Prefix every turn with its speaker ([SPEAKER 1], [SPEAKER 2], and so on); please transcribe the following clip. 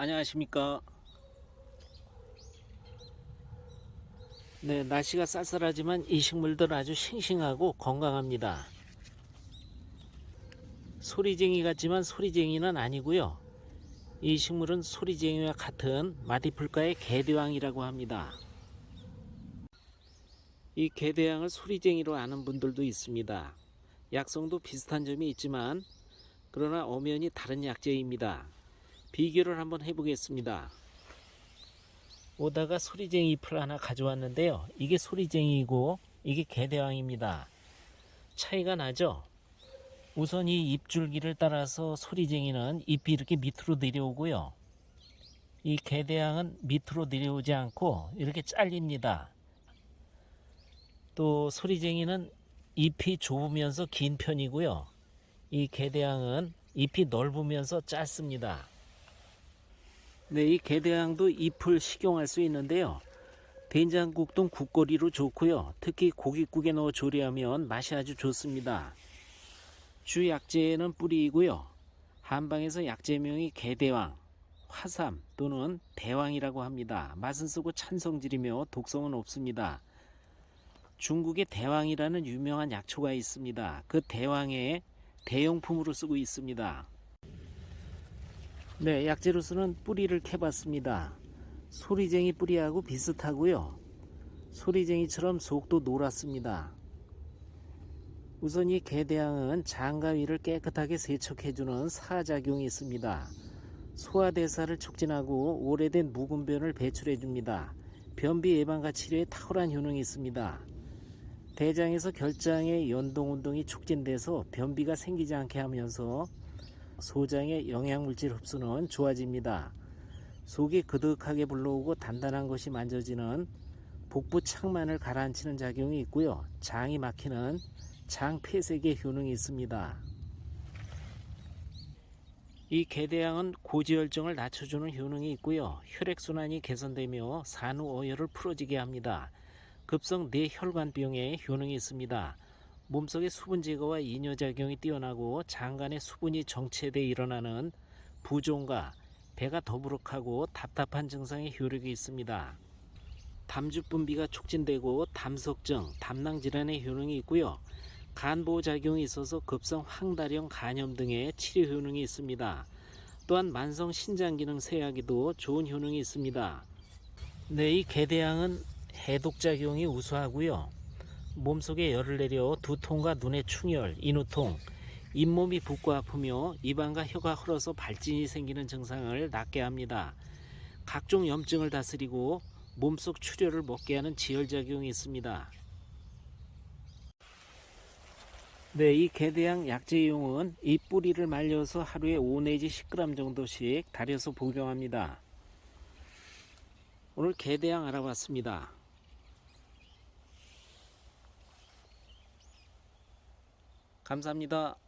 [SPEAKER 1] 안녕하십니까. 네, 날씨가 쌀쌀하지만 이 식물들 아주 싱싱하고 건강합니다. 소리쟁이 같지만 소리쟁이는 아니고요. 이 식물은 소리쟁이와 같은 마디풀가의 개대왕이라고 합니다. 이 개대왕을 소리쟁이로 아는 분들도 있습니다. 약성도 비슷한 점이 있지만 그러나 엄연히 다른 약재입니다. 비교를 한번 해보겠습니다. 오다가 소리쟁이 잎을 하나 가져왔는데요. 이게 소리쟁이이고 이게 개대왕입니다. 차이가 나죠? 우선 이 잎줄기를 따라서 소리쟁이는 잎이 이렇게 밑으로 내려오고요. 이 개대왕은 밑으로 내려오지 않고 이렇게 잘립니다. 또 소리쟁이는 잎이 좁으면서 긴 편이고요. 이 개대왕은 잎이 넓으면서 짧습니다. 네, 이 개대왕도 잎을 식용할 수 있는데요. 된장국 등 국거리로 좋고요. 특히 고깃국에 넣어 조리하면 맛이 아주 좋습니다. 주 약재는 뿌리이고요. 한방에서 약재명이 개대왕, 화삼 또는 대왕이라고 합니다. 맛은 쓰고 찬성질이며 독성은 없습니다. 중국에 대왕이라는 유명한 약초가 있습니다. 그 대왕의 대용품으로 쓰고 있습니다. 네, 약재로서는 뿌리를 캐봤습니다. 소리쟁이 뿌리하고 비슷하고요. 소리쟁이처럼 속도 노랗습니다. 우선 이 개대왕은 장가 위를 깨끗하게 세척해주는 사작용이 있습니다. 소화대사를 촉진하고 오래된 묵은 변을 배출해줍니다. 변비 예방과 치료에 탁월한 효능이 있습니다. 대장에서 결장의 연동운동이 촉진돼서 변비가 생기지 않게 하면서 소장의 영양물질 흡수는 좋아집니다. 속이 그득하게 불러오고 단단한 것이 만져지는 복부 창만을 가라앉히는 작용이 있고요. 장이 막히는 장 폐색의 효능이 있습니다. 이 개대양은 고지혈증을 낮춰주는 효능이 있고요. 혈액순환이 개선되며 산후 어혈을 풀어지게 합니다. 급성 뇌혈관병에 효능이 있습니다. 몸속의 수분 제거와 이뇨작용이 뛰어나고 장간의 수분이 정체돼 일어나는 부종과 배가 더부룩하고 답답한 증상의 효력이 있습니다. 담주 분비가 촉진되고 담석증, 담낭 질환의 효능이 있고요. 간 보호 작용이 있어서 급성 황달형 간염 등의 치료 효능이 있습니다. 또한 만성 신장 기능 세하기도 좋은 효능이 있습니다. 네, 이 개대양은 해독 작용이 우수하고요. 몸속에 열을 내려 두통과 눈의 충혈, 인후통, 잇몸이 붓고 아프며 입안과 혀가 헐어서 발진이 생기는 증상을 낫게 합니다. 각종 염증을 다스리고 몸속 출혈을 먹게 하는 지혈작용이 있습니다. 네, 이 개대양 약재용은 이 뿌리를 말려서 하루에 5 내지 10g 정도씩 달여서 복용합니다. 오늘 개대양 알아봤습니다. 감사합니다.